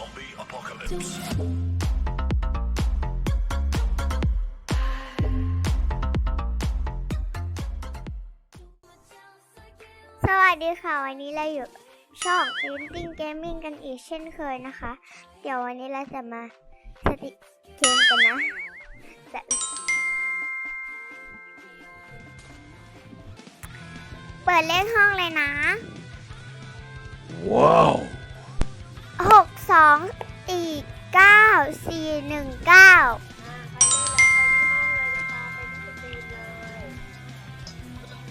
Zombie apocalypse. สวัสดีค่ะ วันนี้เราอยู่ช่อง Painting Gaming กันอีกเช่นเคยนะคะ เดี๋ยววันนี้เราจะมาสติกเกมกันนะแบบเปิดเลขห้องเลยนะ Wow. หก สองอีกเก้าสี่หนึ่งเก้า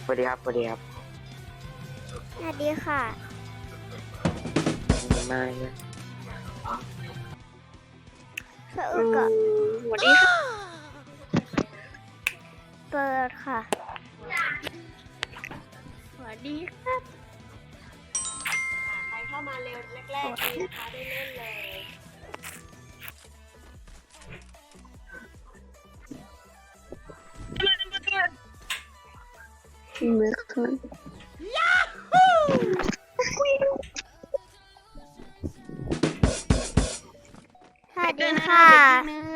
สวัสดีครับสวัสดีครับสวัสดีค่ะมาเนี่ยสะอึกอะสวัสดีครับเปิดค่ะ สวัสดีครับ แรกๆนี้นะคะได้เล่นเลยมือขึ้นสวัสดีค่ะ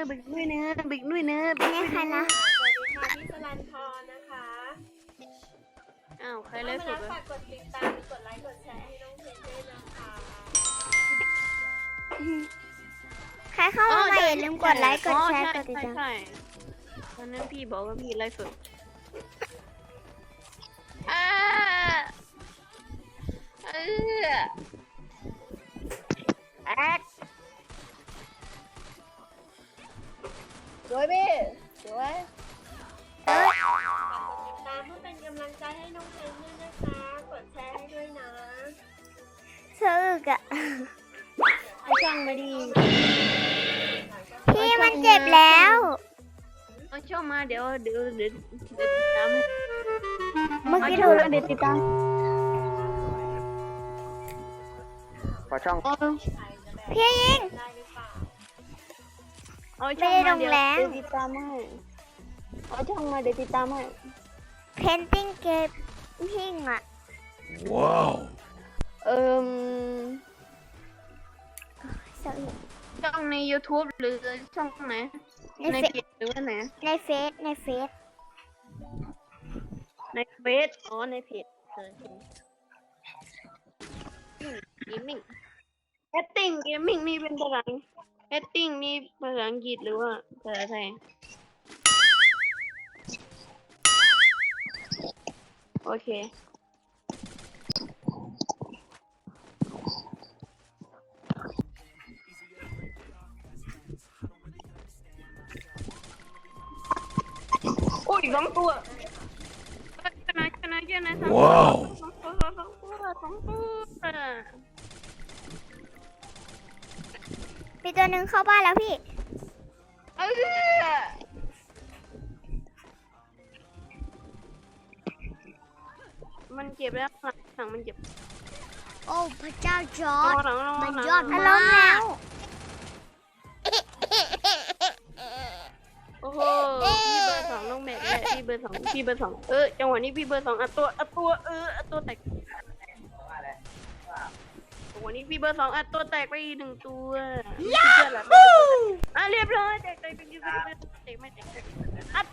บิ๊กด้วยเนื้อบิ๊กด้ยเนื้ออันนี้ใครนะ สวัสดีค่ะพี่สลันทรนะคะอ้าว ใครเล่นสุดกวะฝากกดติดตาม กดไลค์ กดแชร์ให้น้องเพชรด้วยนะคะ ใครเข้ามาใหม่อย่าลืมกดไลค์กดแชร์กดติดตาม ใช่ตอนนั้นพี่บอกว่าพี่ไลฟ์สดอ่าเออแอดสวยพี่สวยเอ้ยติดตามเพื่อเป็นกำลังใจให้น้องเพชรด้วยนะคะ กดแชร์ให้ด้วยนะ สะอึกอะ ไอ้ช่างไม่ดีพี่มันเจ็บแล้ว เอาช่องมาเดี๋ยวเดี๋ยวเดี๋ยวเดี๋ยวติดตามให้เมื่อกี้เอาดูช่องมาเดี๋ยวติดตามขอช่องเอาพี่ยิงได้หรือเปล่าเอาช่องมาเดี๋ยวไม่ได้ลงแรงเดี๋ยวติดตามให้เอาช่องมาเดี๋ยวติดตามให้ Painting Gaming อะ Wow. เอ่ม สะอึกช่องใน YouTube หรือช่องไหน ในในเฟเพจหรือว่าไหน ในเฟซในเฟซในเฟซอ๋อ ในเพจเออเกมมิ่งแอตติ้งเกมมิ่งนี่เป็นภาษาแอตติ้งนี่ภาษาอังกฤษหรือว่าภาษาไทยโอเค อ้ยสองตัวชนะชนะชนะสองตัวว้าวสองตัวสองตัวสองตัวมีตัวหนึ่งเข้าบ้านแล้วพี่เออมันเจ็บแล้วหลังหลังมันเจ็บ โอ้พระเจ้าจอรอร์ดหลังรอหลังมันยอดมากล้มแล้ว เบอร์สองพี่เบอร์สองเออจังหวะนี้พี่เบอร์สองอัดตัวอัดตัวเอออัดตัวแตกจังหวะนี้พี่เบอร์สองอัดตัวแตกไปอีกหนึ่งตัวยูฮูอะเรียบร้อยแตกแตกแตกแตกแตกไม่แตกแตกอัด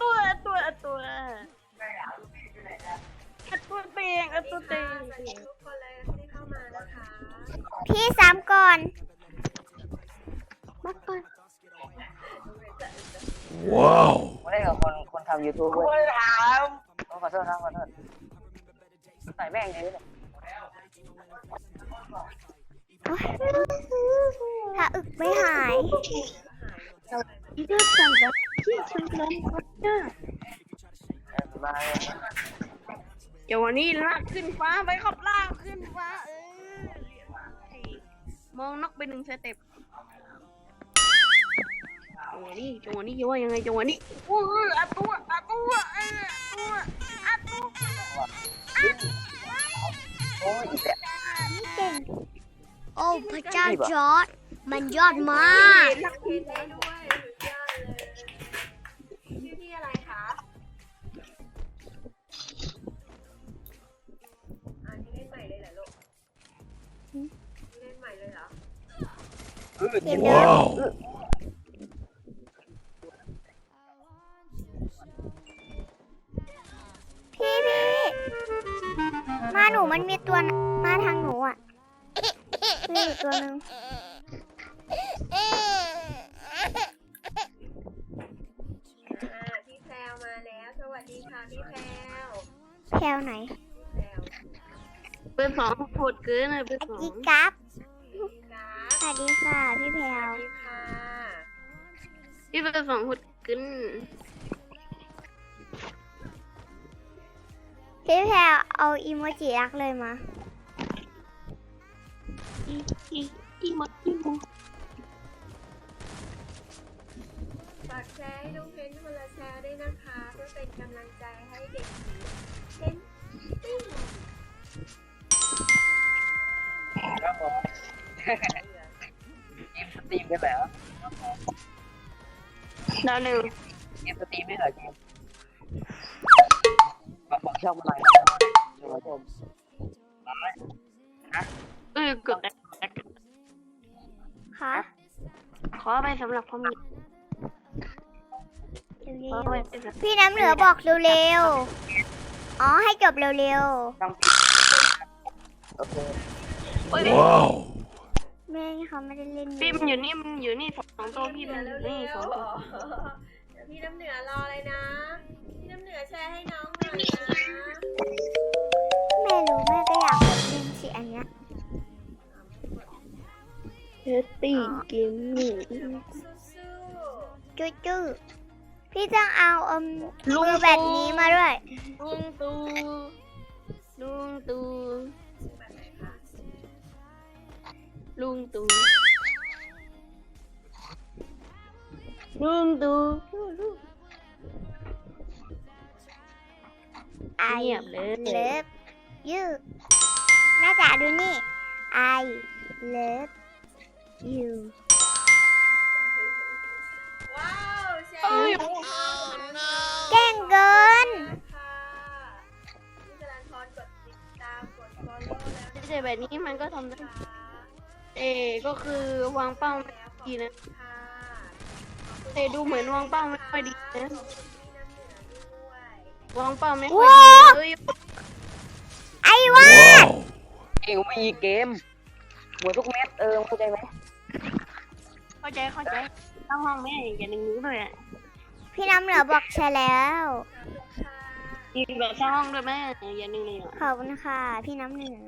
ส่แม่งเลยเนี่ยโอ๊ยถ้าอึกไม่หายอีเดอร์สั่งแบบที่ชมรมคนหน้าเออมาเดี๋ยววันนี้ลากขึ้นฟ้าไปครับลากขึ้นฟ้าเออมองนกไปหนึ่งสเต็ปจังหวะนี้จังหวะนี้จะว่ายังไงจังหวะนี้โอ้ยอัดตัวอัดตัวเอออัดตัวอัดตัว โอ้ยอีแตะโอ้พระเจ้าจอร์ดมันยอดมากลักเพชรได้ด้วยสุดยอดเลยชื่อพี่อะไรคะอันนี้เล่นใหม่เลยเหรอลูกเล่นใหม่เลยเหรอทีมเดิม Wow. พี่ มาหนูมันมีตัวมาทางหนูอะมีอยู่ตัวหนึ่งอ่าพี่แพรวมาแล้ว สวัสดีค่ะพี่แพรวแพลวไหนแพรวเบอร์สองโหดเกินเลยเบอร์สองอีกัฟครับสวัสดีค่ะพี่แพลสววัสดีค่ะ พี่เบอร์สองโหดเกิน พี่แพลวเอาอีโมจิรักเลยมาอีอีอีมดอีมดฝากแชร์ให้น้องเพนคนละแชร์ด้วยนะคะเพื่อเป็นกำลังใจให้เด็กหญิงเพนติ้งครับผมเกมสตรีมกันแล้วดาวหนึ่งเกมสตรีมไม่เหรอเกม ช่องมาหน่อยนะครับผมเออกดแตกแตกค่ะขอไปสำหรับพ่อมีเร็ขอวไปๆพี่น้ำเหลือบอกเร็วๆ อ๋อให้จบเร็วช่องพี่โอเคโอ้ย Wow. ๆแม่เขาไม่ได้เล่น พี่มันอยู่นี่มันอยู่นี่สองตัวพี่พี่มันน้ำอเหนืยู่อนี่เร็สวองๆตัวเดี๋ยว พี่น้ำเหนือรอเลยนะ พี่น้ำเหนือแชร์ให้น้องหน่อยนะแม่รู้แม่ก็อยากเล่นสิอันเนี้ยเฮตตี้เกมมิ่งสู้จุ๊ๆพี่ต้องเอาเอมมือแบบนี้มาด้วยลุงตูลุงตูๆแบบไหนคะลุงตู ลุงตูไอเงียบเลยเลิฟยูแม่จ๋าดูนี่ I love you ว้าวแชร์ให้น้องนะเก่งเกินค่ะพี่จรันพรกดติดตามกด follow แล้วนะแต่แบบนี้มันก็ทำได้คะเอก็คือวางเป้าไม่ดีนะค่ะ แต่ดูเหมือนวางเป้าไม่ค่อยดีนะขอบคุณพี่น้ำเหนือด้วยวางเป้าไม่ค่อยดีเลยไอ้ว่าเองไม่มีเกมหมดทุกเม็ดเออเข้าใจไหมเข้าใจเข้าใจตั้งห้องไม่อย่าหนึ่งนิ้วเลยอะพี่น้ำเหลือบอกใช่แล้วค่ะมีแบบสร้างห้องด้วยไหมอย่าหนึ่งเลยอะขอบคุณค่ะพี่น้ำเหนือ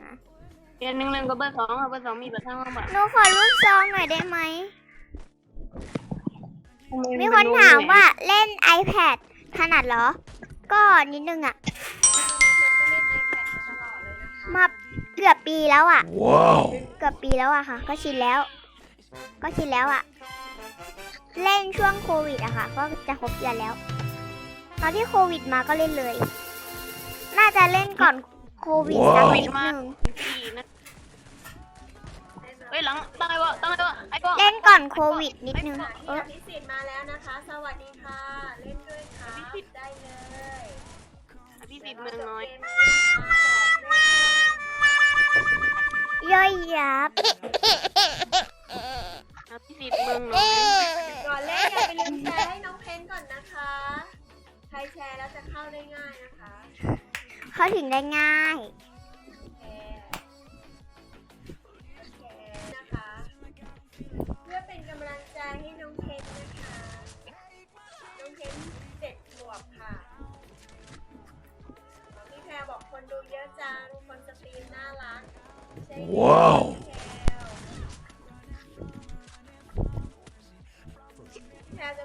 อย่าหนึ่งเลยก็เบอร์สองอะเบอร์สองมีแบบสร้างห้องแบบหนูขอรูปซองหน่อยได้ไหม มีคนถามว่าเล่น iPad ถนัดเหรอ ก็นิดนึงอะมันก็เล่น iPad มาตลอดเลยนะคะมาเกือบปีแล้วอะ Wow. เกือบปีแล้วอะค่ะ ก็ชินแล้ว ก็ชินแล้วอะเล่นช่วงโควิดอะค่ะ ก็จะครบเดือนแล้ว ตอนที่โควิดมาก็เล่นเลย น่าจะเล่นก่อนโควิดสักนิดนึงดีนะ เฮ้ยหลังตั้งไอ้วะตั้งไอ้วะไอ้วะเล่นก่อนโควิดนิดนึงเอพี่ออภิสิทธิ์มาแล้วนะคะ สวัสดีค่ะ เล่นด้วยค่ะได้เลยพี่ติดเมืองน้อยย่อยยับพี่ติดเมืองน้อยก่อนเล่นอย่าไปลืมแชร์ให้น้องเพนก่อนนะคะ ใครแชร์แล้วจะเข้าได้ง่ายนะคะ เขาถึงได้ง่าย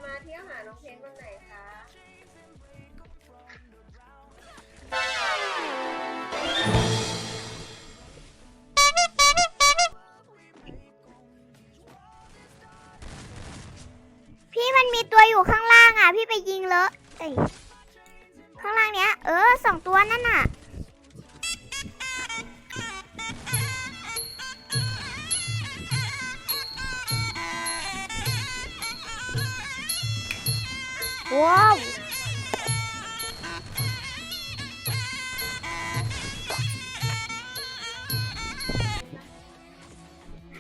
มาเที่ยวหาน้องเพนวันไหนคะพี่มันมีตัวอยู่ข้างล่างอะ พี่ไปยิงเลอะเอ้ยข้างล่างเนี้ย เออสองตัวนั่นน่ะ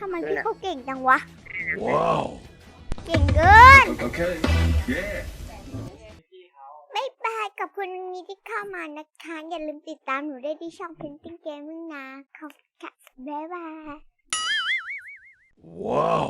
ำไมพี่เขาเก่งจังวะ ว้าว เก่งเกิน Okay. Yeah. ไม่แปกับคุณนี้ที่เข้ามานะคะ อย่าลืมติดตามหนูได้ที่ช่อง Painting Gaming นะ ขอบคุณค่ะ บ๊ายบาย ว้าว